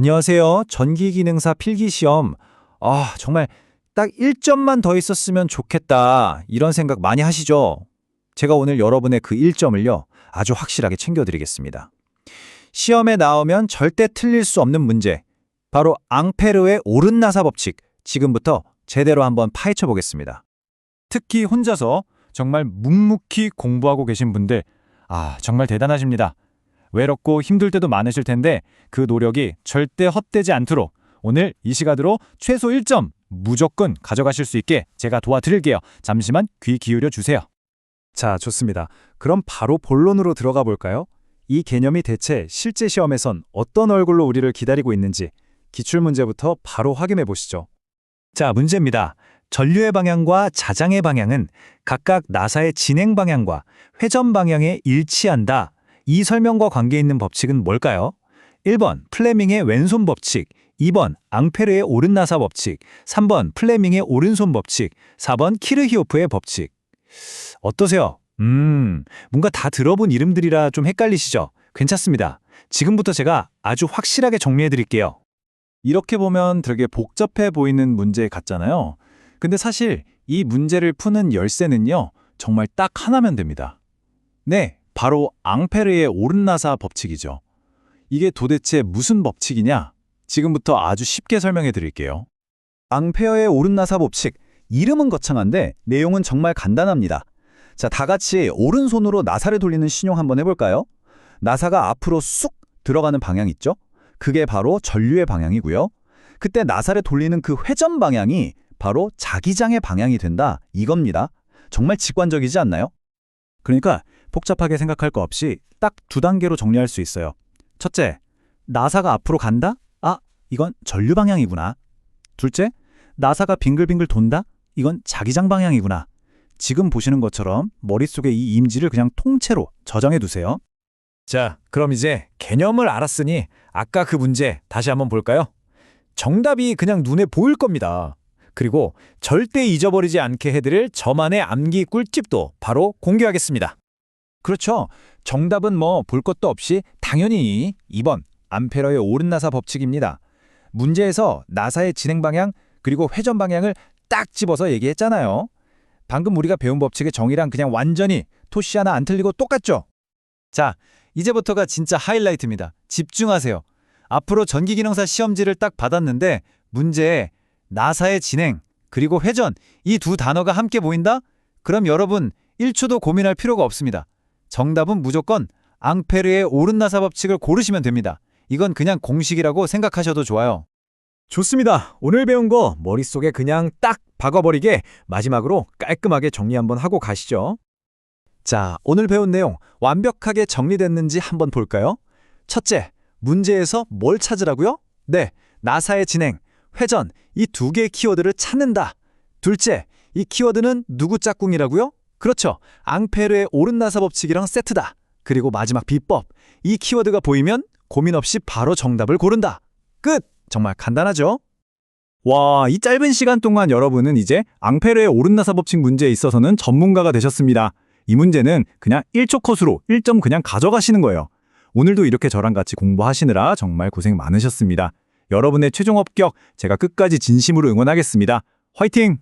안녕하세요. 전기기능사 필기시험. 아, 정말 딱 1점만 더 있었으면 좋겠다. 이런 생각 많이 하시죠? 제가 오늘 여러분의 그 1점을요. 아주 확실하게 챙겨드리겠습니다. 시험에 나오면 절대 틀릴 수 없는 문제. 바로 앙페르의 오른나사 법칙. 지금부터 제대로 한번 파헤쳐 보겠습니다. 특히 혼자서 정말 묵묵히 공부하고 계신 분들, 아, 정말 대단하십니다. 외롭고 힘들 때도 많으실 텐데 그 노력이 절대 헛되지 않도록 오늘 이 시간으로 최소 1점 무조건 가져가실 수 있게 제가 도와드릴게요. 잠시만 귀 기울여 주세요. 자, 좋습니다. 그럼 바로 본론으로 들어가 볼까요? 이 개념이 대체 실제 시험에선 어떤 얼굴로 우리를 기다리고 있는지 기출문제부터 바로 확인해 보시죠. 자, 문제입니다. 전류의 방향과 자장의 방향은 각각 나사의 진행 방향과 회전 방향에 일치한다. 이 설명과 관계 있는 법칙은 뭘까요? 1번 플레밍의 왼손 법칙, 2번 앙페르의 오른나사 법칙, 3번 플레밍의 오른손 법칙, 4번 키르히오프의 법칙. 어떠세요? 음, 뭔가 다 들어본 이름들이라 좀 헷갈리시죠? 괜찮습니다. 지금부터 제가 아주 확실하게 정리해 드릴게요. 이렇게 보면 되게 복잡해 보이는 문제 같잖아요. 근데 사실 이 문제를 푸는 열쇠는요, 정말 딱 하나면 됩니다. 네, 바로 앙페르의 오른나사 법칙이죠. 이게 도대체 무슨 법칙이냐? 지금부터 아주 쉽게 설명해 드릴게요. 앙페어의 오른나사 법칙, 이름은 거창한데 내용은 정말 간단합니다. 자, 다 같이 오른손으로 나사를 돌리는 신용 한번 해볼까요? 나사가 앞으로 쑥 들어가는 방향 있죠? 그게 바로 전류의 방향이고요. 그때 나사를 돌리는 그 회전 방향이 바로 자기장의 방향이 된다 이겁니다. 정말 직관적이지 않나요? 그러니까 복잡하게 생각할 거 없이 딱 두 단계로 정리할 수 있어요. 첫째, 나사가 앞으로 간다? 아, 이건 전류 방향이구나. 둘째, 나사가 빙글빙글 돈다? 이건 자기장 방향이구나. 지금 보시는 것처럼 머릿속에 이 임지를 그냥 통째로 저장해 두세요. 자, 그럼 이제 개념을 알았으니 아까 그 문제 다시 한번 볼까요? 정답이 그냥 눈에 보일 겁니다. 그리고 절대 잊어버리지 않게 해드릴 저만의 암기 꿀팁도 바로 공개하겠습니다. 그렇죠. 정답은 뭐 볼 것도 없이 당연히 2번 암페러의 오른 나사 법칙입니다. 문제에서 나사의 진행 방향 그리고 회전 방향을 딱 집어서 얘기했잖아요. 방금 우리가 배운 법칙의 정의랑 그냥 완전히 토시 하나 안 틀리고 똑같죠? 자, 이제부터가 진짜 하이라이트입니다. 집중하세요. 앞으로 전기기능사 시험지를 딱 받았는데 문제에 나사의 진행 그리고 회전 이 두 단어가 함께 보인다? 그럼 여러분 1초도 고민할 필요가 없습니다. 정답은 무조건 앙페르의 오른나사 법칙을 고르시면 됩니다. 이건 그냥 공식이라고 생각하셔도 좋아요. 좋습니다. 오늘 배운 거 머릿속에 그냥 딱 박아버리게 마지막으로 깔끔하게 정리 한번 하고 가시죠. 자, 오늘 배운 내용 완벽하게 정리됐는지 한번 볼까요? 첫째, 문제에서 뭘 찾으라고요? 네, 나사의 진행, 회전 이 두 개의 키워드를 찾는다. 둘째, 이 키워드는 누구 짝꿍이라고요? 그렇죠. 앙페르의 오른나사 법칙이랑 세트다. 그리고 마지막 비법. 이 키워드가 보이면 고민 없이 바로 정답을 고른다. 끝! 정말 간단하죠? 와, 이 짧은 시간 동안 여러분은 이제 앙페르의 오른나사 법칙 문제에 있어서는 전문가가 되셨습니다. 이 문제는 그냥 1초 컷으로 1점 그냥 가져가시는 거예요. 오늘도 이렇게 저랑 같이 공부하시느라 정말 고생 많으셨습니다. 여러분의 최종 합격 제가 끝까지 진심으로 응원하겠습니다. 화이팅!